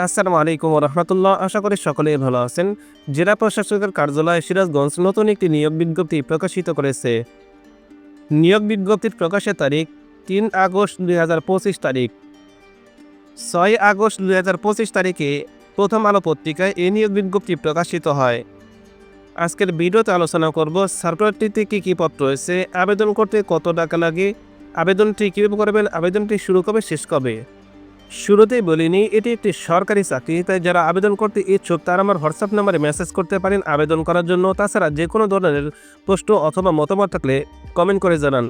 আসসালামু আলাইকুম রহমতুল্লাহ। আশা করি সকলেই ভালো আছেন। জেলা প্রশাসকের কার্যালয় সিরাজগঞ্জ নতুন একটি নিয়োগ বিজ্ঞপ্তি প্রকাশিত করেছে। নিয়োগ বিজ্ঞপ্তির প্রকাশের তারিখ তিন আগস্ট দুই হাজার পঁচিশ তারিখ। ছয় আগস্ট দুই হাজার পঁচিশ তারিখে প্রথম আলো পত্রিকায় এই নিয়োগ বিজ্ঞপ্তি প্রকাশিত হয়। আজকের ভিডিওতে আলোচনা করব সার্কুলারটিতে কী কী পত্র রয়েছে, আবেদন করতে কত টাকা লাগে, আবেদনটি কীভাবে করবেন, আবেদনটি শুরু কবে, শেষ কবে? শুরুতেই বলিনি, এটি একটি সরকারি চাকরি, তাই যারা আবেদন করতে ইচ্ছুক তারা আমার হোয়াটসঅ্যাপ নাম্বারে মেসেজ করতে পারেন। আবেদন করার জন্য তাছাড়া যে কোনো ধরনের প্রশ্ন অথবা মতামত থাকলে কমেন্ট করে জানান।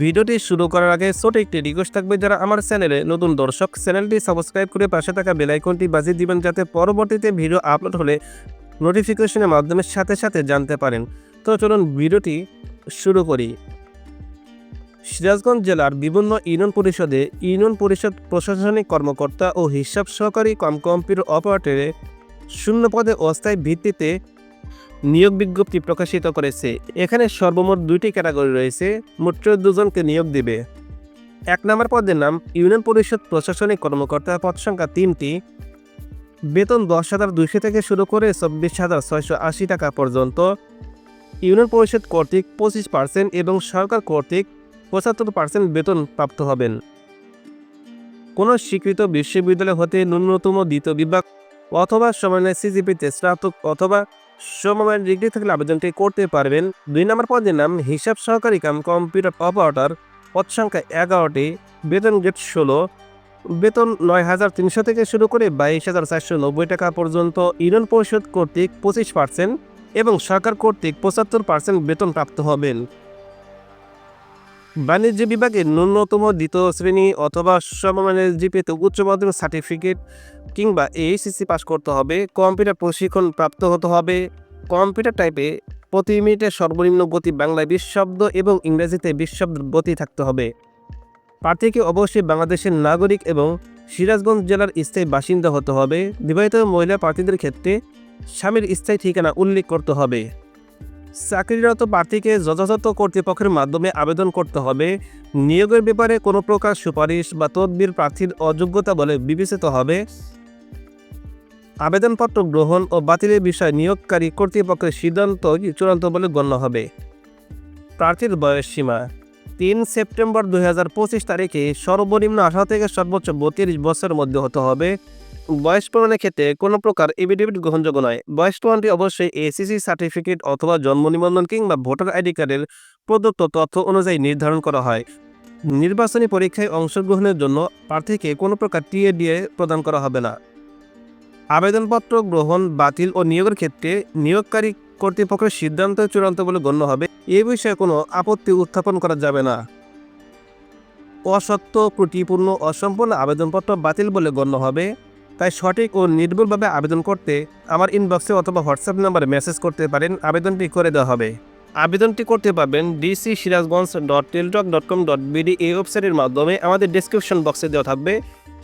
ভিডিওটি শুরু করার আগে ছোট একটি রিকোয়েস্ট থাকবে, যারা আমার চ্যানেলে নতুন দর্শক, চ্যানেলটি সাবস্ক্রাইব করে পাশে থাকা বেলাইকনটি বাজিয়ে দিবেন, যাতে পরবর্তীতে ভিডিও আপলোড হলে নোটিফিকেশনের মাধ্যমে সাথে সাথে জানতে পারেন। তো চলুন ভিডিওটি শুরু করি। সিরাজগঞ্জ জেলার বিভিন্ন ইউনিয়ন পরিষদে ইউনিয়ন পরিষদ প্রশাসনিক কর্মকর্তা ও হিসাব সহকারী কম কম্পিউটার অপারেটরে শূন্য পদে অস্থায়ী ভিত্তিতে নিয়োগ বিজ্ঞপ্তি প্রকাশিত করেছে। এখানে সর্বমোট দুইটি ক্যাটাগরি রয়েছে, মোট দুজনকে নিয়োগ দিবে। এক নম্বর পদের নাম ইউনিয়ন পরিষদ প্রশাসনিক কর্মকর্তা পদ সংখ্যা তিনটি। বেতন দশ হাজার দুইশো থেকে শুরু করে চব্বিশ হাজার ছয়শো আশি টাকা পর্যন্ত। ইউনিয়ন পরিষদ কর্তৃক পঁচিশ পার্সেন্ট এবং সরকার কর্তৃক পঁচাত্তর পার্সেন্ট বেতন প্রাপ্ত হবেন। কোনো স্বীকৃত বিশ্ববিদ্যালয় হতে ন্যূনতম দ্বিতীয় বিভাগ অথবা সমন্বয় সিজিপিতে স্নাতক অথবা সমন্বয় ডিগ্রি থাকলে আবেদনটি করতে পারবেন। দুই নম্বর পদের নাম হিসাব সহকারী কাম কম্পিউটার অপারেটর, পদ সংখ্যা এগারোটি, বেতন গেট ষোলো, বেতন নয় হাজার তিনশো থেকে শুরু করে বাইশ হাজার চারশো নব্বই টাকা পর্যন্ত ইউনিয়ন পরিষদ কর্তৃক পঁচিশ পার্সেন্ট এবং সরকার কর্তৃক পঁচাত্তর পার্সেন্ট বেতন প্রাপ্ত হবেন। বাণিজ্য বিভাগে ন্যূনতম দ্বিতীয় শ্রেণি অথবা সমমানের জিপিতে উচ্চ মাধ্যমিক সার্টিফিকেট কিংবা এইচএসসি পাস করতে হবে। কম্পিউটার প্রশিক্ষণ প্রাপ্ত হতে হবে। কম্পিউটার টাইপে প্রতি মিনিটে সর্বনিম্ন গতি বাংলায় বিশ শব্দ এবং ইংরেজিতে বিশ শব্দ গতি থাকতে হবে। প্রার্থীকে অবশ্যই বাংলাদেশের নাগরিক এবং সিরাজগঞ্জ জেলার স্থায়ী বাসিন্দা হতে হবে। বিবাহিত মহিলা প্রার্থীদের ক্ষেত্রে স্বামীর স্থায়ী ঠিকানা উল্লেখ করতে হবে। চাকরিরত প্রার্থীকে যথাযথ কর্তৃপক্ষের মাধ্যমে আবেদন করতে হবে। নিয়োগের ব্যাপারে কোনো প্রকার সুপারিশ বা তদবির প্রার্থীর অযোগ্যতা বলে বিবেচিত হবে। আবেদনপত্র গ্রহণ ও বাতিলের বিষয়ে নিয়োগকারী কর্তৃপক্ষের সিদ্ধান্ত চূড়ান্ত বলে গণ্য হবে। প্রার্থীর বয়স সীমা, তিন সেপ্টেম্বর দুই হাজার পঁচিশ তারিখে সর্বনিম্ন আঠারো থেকে সর্বোচ্চ বত্রিশ বছরের মধ্যে হতে হবে। বয়স প্রমাণের ক্ষেত্রে কোনো প্রকার এফিডেভিট গ্রহণযোগ্য নয়। বয়স প্রমাণটি অবশ্যই এসিসি সার্টিফিকেট অথবা জন্ম নিবন্ধন কিংবা ভোটার আইডি কার্ডের প্রদত্ত তথ্য অনুযায়ী নির্ধারণ করা হয়। নির্বাচনী পরীক্ষায় অংশগ্রহণের জন্য প্রার্থীকে কোনো প্রকার টিএডিএ প্রদান করা হবে না। আবেদনপত্র গ্রহণ, বাতিল ও নিয়োগের ক্ষেত্রে নিয়োগকারী কর্তৃপক্ষের সিদ্ধান্ত চূড়ান্ত বলে গণ্য হবে। এ বিষয়ে কোনো আপত্তি উত্থাপন করা যাবে না। অসত্য, ত্রুটিপূর্ণ, অসম্পূর্ণ আবেদনপত্র বাতিল বলে গণ্য হবে। তাই সঠিক ও নির্ভুলভাবে আবেদন করতে আমার ইনবক্সে অথবা হোয়াটসঅ্যাপ নাম্বারে মেসেজ করতে পারেন। আবেদনটি করে দেওয়া হবে। আবেদনটি করতে পারবেন DC Sirajganj dot Teletalk dot com dot BD এই ওয়েবসাইটের মাধ্যমে। আমাদের ডিসক্রিপশন বক্সে দেওয়া থাকবে।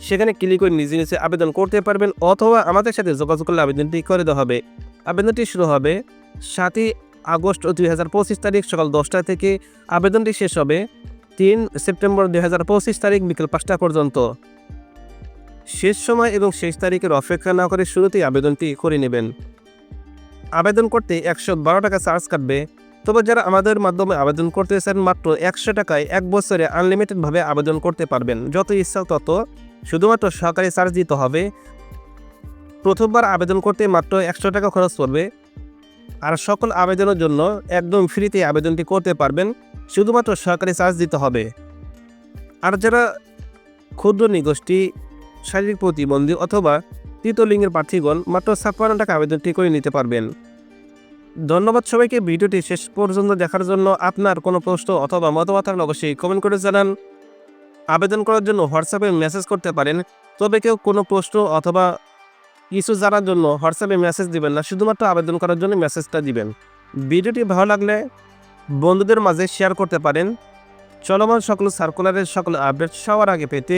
সেখানে ক্লিক করে নিজে নিজে আবেদন করতে পারবেন অথবা আমাদের সাথে যোগাযোগ করলে আবেদনটি করে দেওয়া হবে। আবেদনটি শুরু হবে সাতই আগস্ট দুই হাজার পঁচিশ তারিখ সকাল দশটা থেকে। আবেদনটি শেষ হবে তিন সেপ্টেম্বর দুই হাজার পঁচিশ তারিখ বিকেল পাঁচটা পর্যন্ত। শেষ সময় এবং শেষ তারিখের অপেক্ষা না করে শুরুতেই আবেদনটি করে নেবেন। আবেদন করতে একশো বারো টাকা চার্জ কাটবে। তবে যারা আমাদের মাধ্যমে আবেদন করতে চান, মাত্র একশো টাকায় এক বছরে আনলিমিটেডভাবে আবেদন করতে পারবেন। যত ইচ্ছা তত। শুধুমাত্র সরকারি চার্জ দিতে হবে। প্রথমবার আবেদন করতে মাত্র একশো টাকা খরচ পড়বে। আর সকল আবেদনের জন্য একদম ফ্রিতে আবেদনটি করতে পারবেন। শুধুমাত্র সরকারি চার্জ দিতে হবে। আর যারা ক্ষুদ্র নিগোষ্ঠী শারীরিক প্রতিবন্ধী অথবা তৃতীয় লিঙ্গের প্রার্থীগণ মাত্র ছাপ্পান্ন টাকা আবেদনটি করে নিতে পারবেন। ধন্যবাদ সবাইকে, ভিডিওটি শেষ পর্যন্ত দেখার জন্য আপনার কোনো প্রশ্ন অথবা মতামত থাকলে অবশ্যই কমেন্ট করে জানান। আবেদন করার জন্য হোয়াটসঅ্যাপে মেসেজ করতে পারেন, তবে কেউ কোনো প্রশ্ন অথবা কিছু জানার জন্য হোয়াটসঅ্যাপে মেসেজ দিবেন না, শুধুমাত্র আবেদন করার জন্য মেসেজটা দিবেন। ভিডিওটি ভালো লাগলে বন্ধুদের মাঝে শেয়ার করতে পারেন। চলমান সকল সার্কুলারের সকল আপডেট সবার আগে পেতে